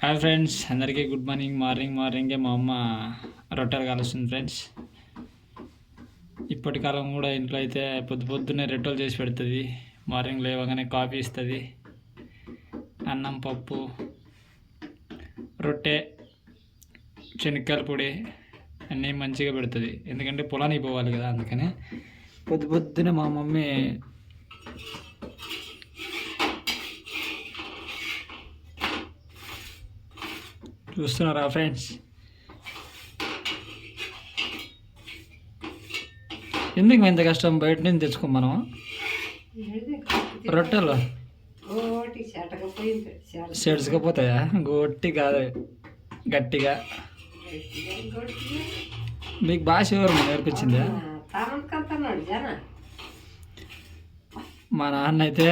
Hi friends అందరికీ good morning morning మార్నింగే మా అమ్మ రొట్టెలు కాలుస్తుంది ఫ్రెండ్స్ ఇప్పటి కాలం కూడా ఇంట్లో అయితే పొద్దు పొద్దున్నే రొట్టెలు చేసి పెడుతుంది. మార్నింగ్ లేవగానే కాఫీ ఇస్తుంది. అన్నం పప్పు రొట్టె శనక్కాయల పొడి అన్నీ మంచిగా పెడుతుంది. ఎందుకంటే పొలానికి పోవాలి కదా అందుకని పొద్దు పొద్దునే మా మమ్మీ చూస్తున్నారా ఫ్రెండ్స్? ఎందుకు ఇంత కష్టం? బయట నుంచి తెచ్చుకోం మనం. రొట్టెలు. సెడ్చుకపోతాయా గట్టి కాదు. గట్టిగా. మీకు భాష ఎవరు నేర్పించిందా? మా నాన్న అయితే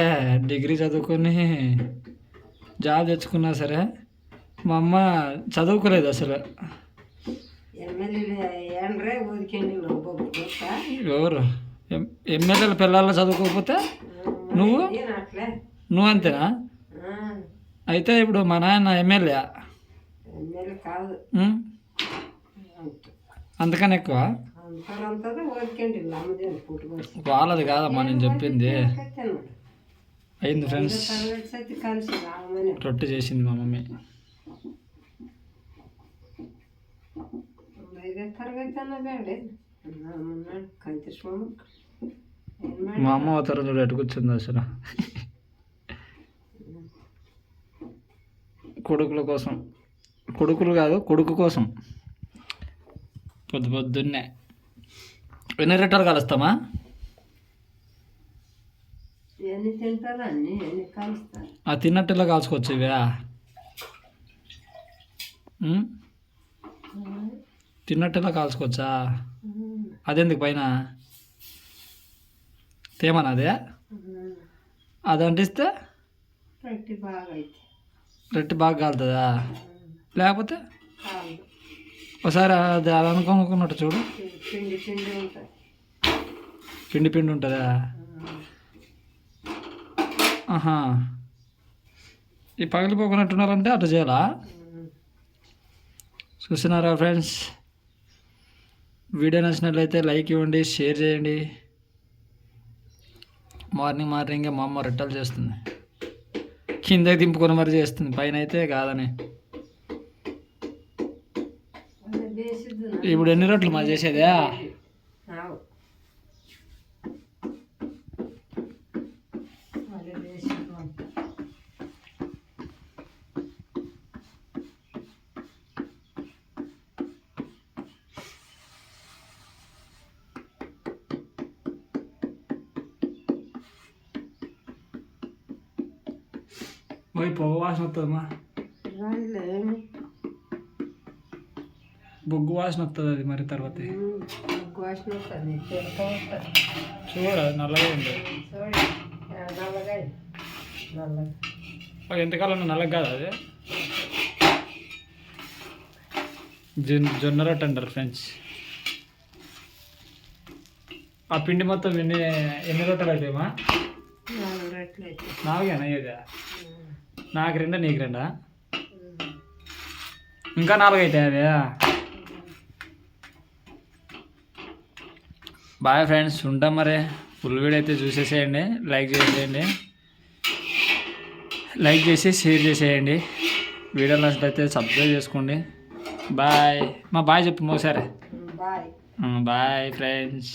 డిగ్రీ చదువుకొని జాబ్ తెచ్చుకున్నా సరే మా అమ్మ చదువుకోలేదు అసలు. ఎవరు? ఎమ్మెల్యేల పిల్లల్లో చదువుకోకపోతే నువ్వు? నువ్వు అంతేనా? అయితే ఇప్పుడు మా నాన్న ఎమ్మెల్యే? అంతకని ఎక్కువ? వాళ్ళది కాదమ్మా నేను చెప్పింది. అయింది ఫ్రెండ్స్. రొట్టె చేసింది మా మమ్మీ. మా అమ్మ అవతారం చూడు ఎటు కూర్చుంది అసలు. కొడుకుల కోసం. కొడుకులు కాదు కొడుకు కోసం. పొద్దు పొద్దున్నే. ఎన్ని రెట్టలు కలుస్తామా? ఆ తిన్నట్టులా కాల్చుకోవచ్చు ఇవే? తిన్నట్టులా కాల్చుకోవచ్చా? అదెందుకు పైన? తేమనా అదే? అది అంటిస్తే రొట్టి బాగా కాలుతుందా? లేకపోతే ఒకసారి అది అది అనుకోనుకున్నట్టు చూడు. పిండి పిండి ఉంటుంది. పిండి పిండి ఉంటుందా? ఆహా. ఈ పగిలిపోకున్నట్టున్నారంటే అటు చేయాలా? చూస్తున్నారా ఫ్రెండ్స్? వీడియో నచ్చినట్లయితే లైక్ ఇవ్వండి షేర్ చేయండి. మార్నింగ్ మార్నింగే మా అమ్మ రొట్టెలు చేస్తుంది. కిందకి దింపుకొని మరి చేస్తుంది. పైన అయితే కాదని. ఇప్పుడు ఎన్ని రొట్టెలు మా చేసేదా? పోయి పొగ వాసన వస్తుందమ్మా. బొగ్గు వాసన వస్తుంది అది మరి తర్వాత. చూడ నల్లగా ఉంది ఎంతకాలం నల్లగా కాదు అది జొన్న జొన్న రొట్టె అంటారు ఫ్రెండ్స్ ఆ పిండి మొత్తం ఎన్ని ఎన్ని రొట్టెలు అవుతాయమ్మా. నాలుగేనా? ఉమ్, నాకు రెండా నీకు రెండా. ఇంకా నాలుగు అవుతాయి అవి? బాయ్ ఫ్రెండ్స్ ఉంటాం మరి. ఫుల్ వీడియో అయితే చూసేసేయండి లైక్ చేసేయండి. లైక్ చేసి షేర్ చేసేయండి. వీడియో నచ్చినట్లయితే సబ్స్క్రైబ్ చేసుకోండి. బాయ్. మా బాయ్ చెప్పు మోసారే? Bye friends.